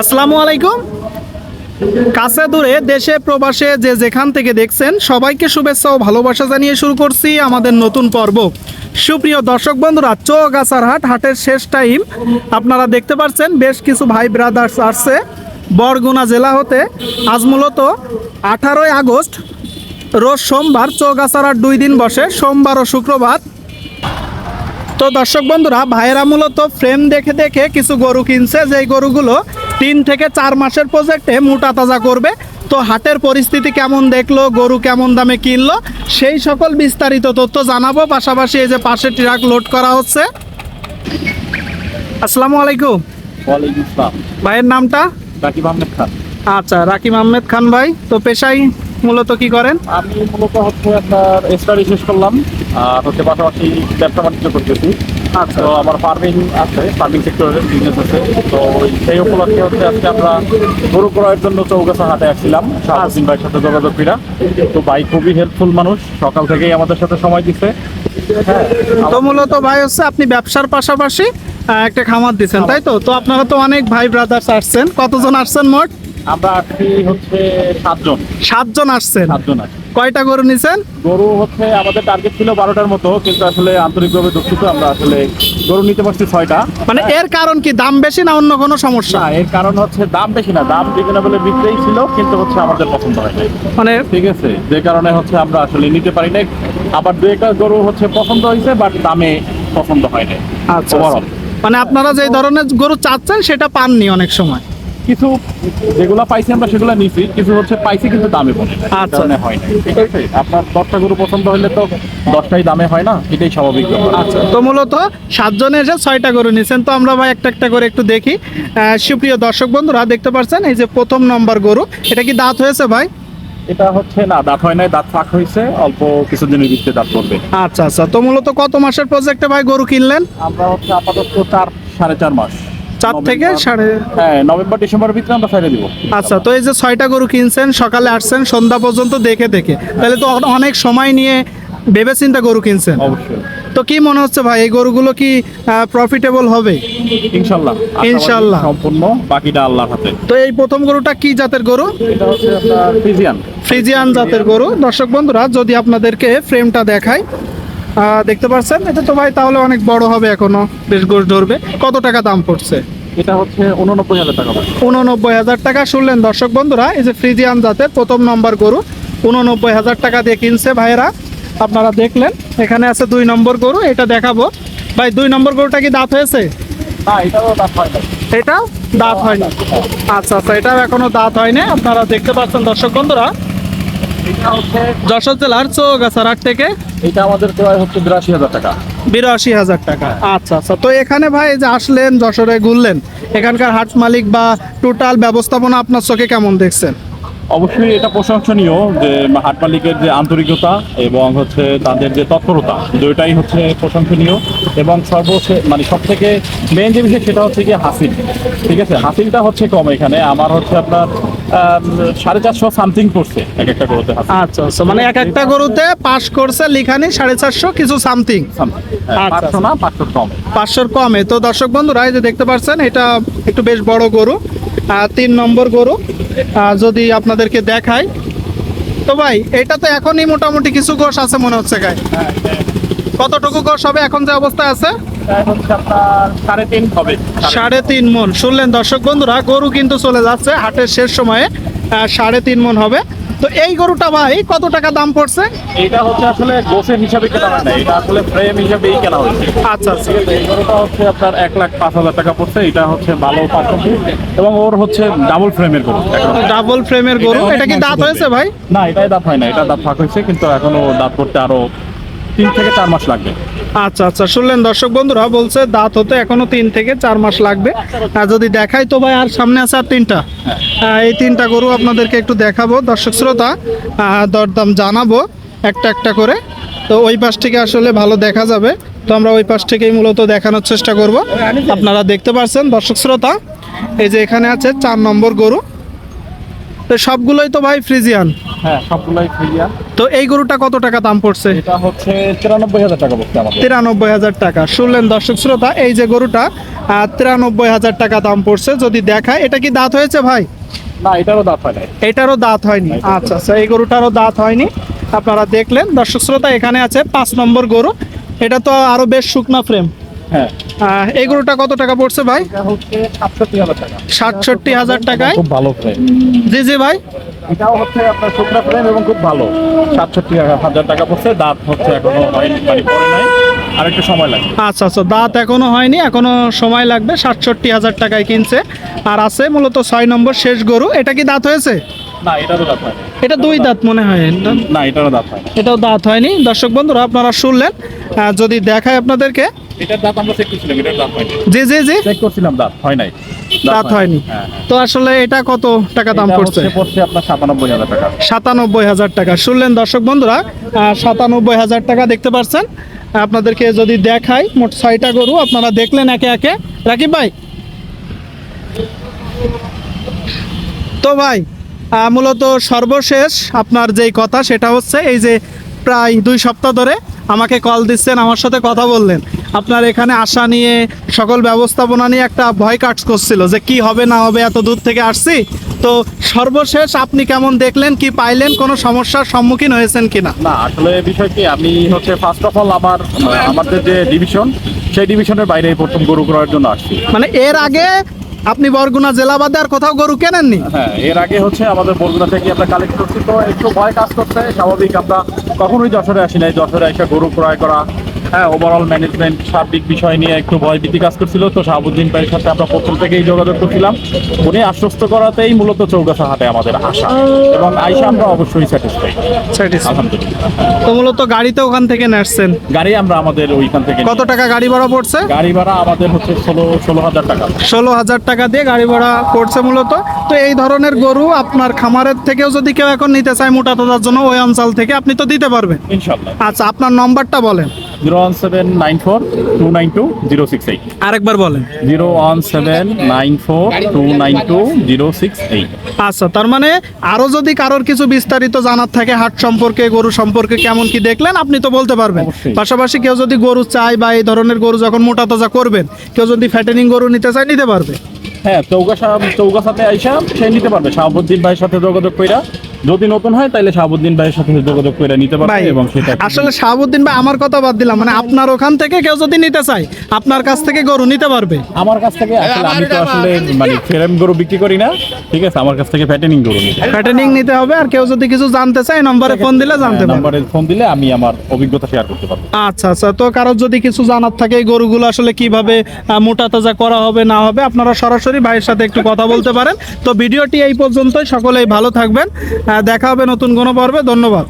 আসসালামু আলাইকুম। কাছে দূরে, দেশে, প্রবাসে যে যেখান থেকে দেখছেন, সবাইকে শুভেচ্ছা ও ভালোবাসা জানিয়ে শুরু করছি আমাদের নতুন পর্ব। সুপ্রিয় দর্শক বন্ধুরা চৌগাছার হাট, হাটের শেষ টাইম। আপনারা দেখতে পাচ্ছেন বেশ কিছু ভাই ব্রাদার্স আসছে। বরগুনা জেলা হতে আজ মূলত আঠারোই আগস্ট, রোজ সোমবার চৌগাছার হাট দুই দিন বসে। সোমবার ও শুক্রবার তো দর্শক বন্ধুরা ভাইয়েরা মূলত ফ্রেম দেখে দেখে কিছু গরু কিনছে যেই গরুগুলো তিন থেকে চার মাসের প্রজেক্টে মোটা তাজা করবে। তো হাটের পরিস্থিতি কেমন দেখল গরু কেমন দামে কিনলো সেই সকল বিস্তারিত তথ্য জানাব। পাশাপাশি এই যে পাশে ট্রাক লোড করা হচ্ছে। আসসালামু আলাইকুম। ভাইয়ের নামটা? রাকিব আহমেদ খান। আচ্ছা রাকিম আহমেদ খান ভাই। তো পেশাই মূলত কি করেন? আমি মূলত হচ্ছে আপনার স্টাডি শেষ করলাম। আর হচ্ছে পাশাপাশি ব্যবসা বাণিজ্য করতেছি। আচ্ছা। তো আমার ফার্মিং আছে ফার্মিং সেক্টরের বিজনেস আছে। তো সেই উপলক্ষে হচ্ছে আজকে আমরা গরু ক্রয়ের জন্য চৌগাছা হাটে আসছিলাম। শাহাবুদ্দিন ভাইয়ের সাথে যোগাযোগ করা তো ভাই খুবই হেল্পফুল মানুষ সকাল থেকেই আমাদের সাথে সময় দিচ্ছে হ্যাঁ তো মূলত ভাই হচ্ছে আপনি ব্যবসার পাশাপাশি একটা খামার দিচ্ছেন তাই তো? তো আপনারা তো অনেক ভাই ব্রাদার্স আসছেন। কতজন আসছেন মোট? আমরা আসছি হচ্ছে সাতজন। সাতজন আসছেন? সাতজন আছি। কয়টা গরু নিছেন? গরু হচ্ছে আমাদের টার্গেট ছিল বারোটার মতো কিন্তু আসলে আন্তরিকভাবে দুঃখিত আমরা আসলে গরু নিতে পারছি ছয়টা। মানে এর কারণ কি দাম বেশি না অন্য কোনো সমস্যা? এর কারণ হচ্ছে দাম বেশি না দাম রিজনেবল বিক্রেই ছিল কিন্তু হচ্ছে আমাদের পছন্দ হয় মানে ঠিক আছে যে কারণে হচ্ছে আমরা আসলে নিতে পারি নাই। আবার দু একটা গরু হচ্ছে পছন্দ হয়েছে বাট দামে পছন্দ হয় নাই আচ্ছা। Overall। মানে আপনারা যে ধরনের গরু চাচ্ছেন সেটা পাননি অনেক সময়? কিছু যেগুলো পাইছি আমরা সেগুলো নিছি কিছু হচ্ছে পাইছি কিন্তু দামে পড়ে আচ্ছা। হয় না ঠিক আছে? আপনার দশটা গরু পছন্দ হলে তো দশটাই দামে হয় না এটাই স্বাভাবিক আচ্ছা তো মূলত সাতজনে এসে ছয়টা গরু নিছেন তো আমরা ভাই একটা একটা করে একটু দেখি। সুপ্রিয় দর্শক বন্ধুরা দেখতে পাচ্ছেন এই যে প্রথম নম্বর গরু এটা কি দাঁত হয়েছে ভাই? এটা হচ্ছে না দাঁত হয় নাই দাঁত ফাঁক হয়েছে অল্প কিছুদিনের ভিতরে দাঁত পড়বে। আচ্ছা আচ্ছা তো মূলত কত মাসের প্রজেক্টে ভাই গরু কিনলেন? আমরা হচ্ছে আপাতত চার সাড়ে চার মাস। চার থেকে সাড়ে হ্যাঁ নভেম্বর ডিসেম্বরের ভিতরে আমরা ছেড়ে দিব। আচ্ছা তো এই যে ছয়টা গরু কিনছেন সকালে আসছেন সন্ধ্যা পর্যন্ত দেখে দেখে। তাহলে তো অনেক সময় নিয়ে ভেবে চিন্তা গরু কিনছেন। অবশ্যই। তো কি মনে হচ্ছে ভাই এই গরুগুলো কি প্রফিটেবল হবে? ইনশাল্লাহ। আশাবাদী ইনশাল্লাহ। সম্পূর্ণ বাকিটা আল্লাহর হাতে। তো এই প্রথম গরুটা কি জাতের গরু? এটা হচ্ছে আপনার ফিজিয়ান ফ্রিজিয়ান জাতের গরু। দর্শক বন্ধুরা যদি আপনাদেরকে ফ্রেমটা আহ, দেখতে পাচ্ছেন এটা তো ভাই তাহলে অনেক বড় হবে এখনও। বেশ গোশ ধরবে। কত টাকা দাম পড়ছে? এটা হচ্ছে উননব্বই হাজার টাকা উননব্বই হাজার টাকা। শুনলেন দর্শক বন্ধুরা এই যে ফ্রিজিয়ান জাতের প্রথম নম্বর গরু উননব্বই হাজার টাকা দিয়ে কিনছে ভাইয়েরা। আপনারা দেখলেন এখানে আছে দুই নম্বর গরু এটা দেখাবো। ভাই দুই নম্বর গরুটা কি দাঁত হয়েছে? হয় এটা দাঁত হয়নি। আচ্ছা আচ্ছা এটাও এখনও দাঁত হয়নি। আপনারা দেখতে পাচ্ছেন দর্শক বন্ধুরা যশোর জেলার চৌগাছার থেকে? এটা আমাদের প্রায় হচ্ছে বিরাশি হাজার টাকা। বিরাশি হাজার টাকা। আচ্ছা আচ্ছা। তো এখানে ভাই যে আসলেন যশোরে ঘুরলেন এখানকার হাট মালিক বা টোটাল ব্যবস্থাপনা আপনার চোখে কেমন দেখছেন? অবশ্যই এটা প্রশংসনীয় যে হাট মালিকের যে আন্তরিকতা এবং হচ্ছে তাদের যে তৎপরতা দুইটাই হচ্ছে প্রশংসনীয় এবং সর্বশেষ মানে সব থেকে মেন যে বিষয় সেটা হচ্ছে কি হাসিল। ঠিক আছে? হাসিলটা হচ্ছে কম এখানে। আমার হচ্ছে আপনার সাড়ে চারশো সামথিং করছে এক একটা গরুতে আচ্ছা আচ্ছা। মানে এক একটা গরুতে পাস করছে লিখানি সাড়ে চারশো কিছু সামথিং। হ্যাঁ, আচ্ছা, পাঁচশো না পাঁচশোর কম। পাঁচশোর কমে। তো দর্শক বন্ধুরা এই যে দেখতে পাচ্ছেন এটা একটু বেশ বড় গরু তিন নম্বর গরু। যদি আপনাদেরকে দেখাই। তো ভাই, এটা তো এখনই মোটামুটি কিছু গোশ আছে মনে হচ্ছে গায়ে। কতটুকু গোশ হবে? এখন যে অবস্থা আছে? সাড়ে তিন মন। শুনলেন দর্শক বন্ধুরা, গরু কিন্তু চলে যাচ্ছে হাটের শেষ সময়ে সাড়ে তিন মন হবে। তো এই গরুটা ভাই কত টাকা দাম পড়ছে? এটা হচ্ছে আসলে গোসের হিসাবে কেনা হয় না এটা আসলে ফ্রেম হিসাবেই কেনা হয়েছে। আচ্ছা আচ্ছা। ঠিক আছে এই গরুটা হচ্ছে আপনার এক লাখ পাঁচ হাজার টাকা পড়ছে এটা হচ্ছে ভালো পার্সেন্টেজ এবং ওর হচ্ছে ডাবল ফ্রেমের গরু। ডাবল ফ্রেমের গরু? এটা কি দাঁত হয়েছে ভাই? না এটাই দাঁত হয় না এটা দাঁত ফাঁক হয়েছে কিন্তু এখনও দাঁত করতে আরও তিন থেকে চার মাস লাগবে। আচ্ছা আচ্ছা শুনলেন দর্শক বন্ধুরা বলছে দাঁত হতে এখনও তিন থেকে চার মাস লাগবে। আর যদি দেখাই তো ভাই আর সামনে আছে আর তিনটা। আহ, এই তিনটা গরু আপনাদেরকে একটু দেখাবো। দর্শক শ্রোতা দরদাম জানাব একটা একটা করে। তো ওই পাশ থেকে আসলে ভালো দেখা যাবে। তো আমরা ওই পাশ থেকেই মূলত দেখানোর চেষ্টা করব। আপনারা দেখতে পাচ্ছেন দর্শক শ্রোতা এই যে এখানে আছে চার নম্বর গরু। তো সবগুলোই তো ভাই ফ্রিজিয়ান। হ্যাঁ সবগুলাই তো এই গরুটা কত টাকা দাম পড়ছে? এটা হচ্ছে তিরানব্বই হাজার টাকা পড়ছে আমাদের। তিরানব্বই হাজার টাকা। শুনলেন দর্শক শ্রোতা এই যে গরুটা তিরানব্বই হাজার টাকা দাম পড়ছে। যদি দেখায় এটা কি দাঁত হয়েছে ভাই? না এটারও দাম হয় এটারও দাঁত হয়নি। আচ্ছা আচ্ছা এই গরুটারও দাঁত হয়নি। আপনারা দেখলেন দর্শক শ্রোতা এখানে আছে পাঁচ নম্বর গরু। এটা তো আরও বেশ শুকনা ফ্রেম হ্যাঁ। এই গরুটা কত টাকা পড়ছে ভাই? সাতষট্টি হাজার টাকা। টাকায়? খুব ভালো জি জি ভাই। এটাও হচ্ছে আপনার শুকনা ফ্রেম এবং খুব ভালো। সাতষট্টি হাজার টাকা পড়ছে দাঁত হচ্ছে এখনও হয়নি মানে পরে নাই। আর একটু সময় লাগবে। আচ্ছা আচ্ছা দাঁত এখনও হয়নি এখনও সময় লাগবে। সাতষট্টি হাজার টাকায় কিনছে। আর আছে মূলত ছয় নম্বর শেষ গরু। এটা কি দাঁত হয়েছে? না এটারও দাঁত হয় এটা দুই দাঁত মনে হয় না এটারও দাঁত হয় এটাও দাঁত হয়নি। দর্শক বন্ধুরা আপনারা শুনলেন যদি দেখায় আপনাদেরকে। এটার দাঁত আমরা চেক করছিলাম এটার দাঁত হয়নি। জি জি জি। চেক করছিলাম দাঁত হয় নাই। দাঁত হয়নি। হ্যাঁ তো আসলে এটা কত টাকা দাম পড়ছে? সাতানব্বই হাজার টাকা। শুনলেন দর্শক বন্ধুরা সাতানব্বই হাজার টাকা দেখতে পাচ্ছেন আপনাদেরকে যদি দেখাই মোট ছয়টা গরু আপনারা দেখলেন একে একে। রাকিব ভাই। তো ভাই মূলত সর্বশেষ আপনার যেই কথা সেটা হচ্ছে এই যে প্রায় দুই সপ্তাহ ধরে আমাকে কল দিচ্ছেন আমার সাথে কথা বললেন। আপনার এখানে আসা নিয়ে সকল ব্যবস্থাপনা নিয়ে একটা ভয় কাজ করছিল যে কি হবে না হবে এত দূর থেকে আসছি। তো সর্বশেষ আপনি কেমন দেখলেন কি পাইলেন কোনো সমস্যার সম্মুখীন হয়েছেন কিনা? না আসলে বিষয় কি আমি হচ্ছে ফার্স্ট অফ অল আমার আমাদের যে ডিভিশন সেই ডিভিশনের বাইরে প্রথম গরু করার জন্য আসছি। মানে এর আগে আপনি বরগুনা জেলা বাদে আর কোথাও গরু কেনেননি? হ্যাঁ এর আগে হচ্ছে আমাদের বরগুনা থেকে আমরা কালেক্ট করছি, তো একটু ভয় কাজ করছে। স্বাভাবিক আমরা কখনোই যশোরে আসি নাই। যশোরে এসে গরু ক্রয় করা হ্যাঁ ওভারঅল ম্যানেজমেন্ট সার্বিক বিষয় নিয়ে একটু ভয় ভীতি কাজ করছিল। তো শাহাবুদ্দিন ভাইয়ের সাথে আমরা প্রথম থেকেই যোগাযোগ করছিলাম। উনি আশ্বস্ত করাতেই মূলত চৌগাছা হাটে আমাদের আসা। এবং আইসা আমরা অবশ্যই স্যাটিসফাই আলহামদুলিল্লাহ। তো মূলত গাড়িতে ওখান থেকে নাসছেন? গাড়ি আমরা আমাদের ওইখান থেকে কত টাকা গাড়ি ভাড়া পড়ছে? গাড়ি ভাড়া আমাদের হচ্ছে ষোলো ষোলো হাজার টাকা। ষোলো হাজার টাকা দিয়ে গাড়ি ভাড়া পড়ছে মূলত। তো এই ধরনের গরু আপনার খামারের থেকেও যদি কেউ এখন নিতে চায় মোটা তাজার জন্য ওই অঞ্চল থেকে আপনি তো দিতে পারবেন। ইনশাল্লাহ আচ্ছা আপনার নম্বরটা বলেন। Zero one seven nine four two nine two zero six eight আরেকবার বলেন। Zero one seven nine four two nine two zero six eight আচ্ছা তার মানে আরও যদি কারোর কিছু বিস্তারিত জানার থাকে হাট সম্পর্কে গরু সম্পর্কে কেমন কি দেখলেন আপনি তো বলতে পারবেন। পাশাপাশি কেউ যদি গরু চায় বা এই ধরনের গরু যখন মোটা তাজা করবেন কেউ যদি ফ্যাটেনিং গরু নিতে চায় নিতে পারবে। হ্যাঁ চৌগাছা চৌগাছাতে আইসা সে নিতে পারবে। শাহাবুদ্দিন ভাইয়ের সাথে যোগাযোগ কইরা যদি নতুন হয় তাহলে শাহাবুদ্দিন ভাইয়ের সাথে যোগাযোগ কইরা নিতে পারবে এবং সেটা আসলে শাহাবুদ্দিন ভাই আমার কথা বাদ দিলাম মানে আপনার ওখান থেকে কেউ যদি নিতে চায় আপনার কাছ থেকে গরু নিতে পারবে। আমার কাছ থেকে আসলে আমি তো আসলে মানে ফ্রেম গরু বিক্রি করি না ঠিক আছে? আমার কাছ থেকে ফ্যাটেনিং গরু নিতে ফ্যাটেনিং নিতে হবে আর কেউ যদি কিছু জানতে চায় নম্বরে ফোন দিলে জানতে পারবে। নাম্বারে ফোন দিলে আমি আমার অভিজ্ঞতা শেয়ার করতে পারব। আচ্ছা আচ্ছা তো কারোর যদি কিছু জানার থাকে এই গরুগুলো আসলে কীভাবে মোটা তাজা করা হবে না হবে আপনারা সরাসরি ভাইয়ের সাথে একটু কথা বলতে পারেন। তো ভিডিওটি এই পর্যন্তই সকলেই ভালো থাকবেন। দেখা হবে নতুন কোনো পর্বে। ধন্যবাদ।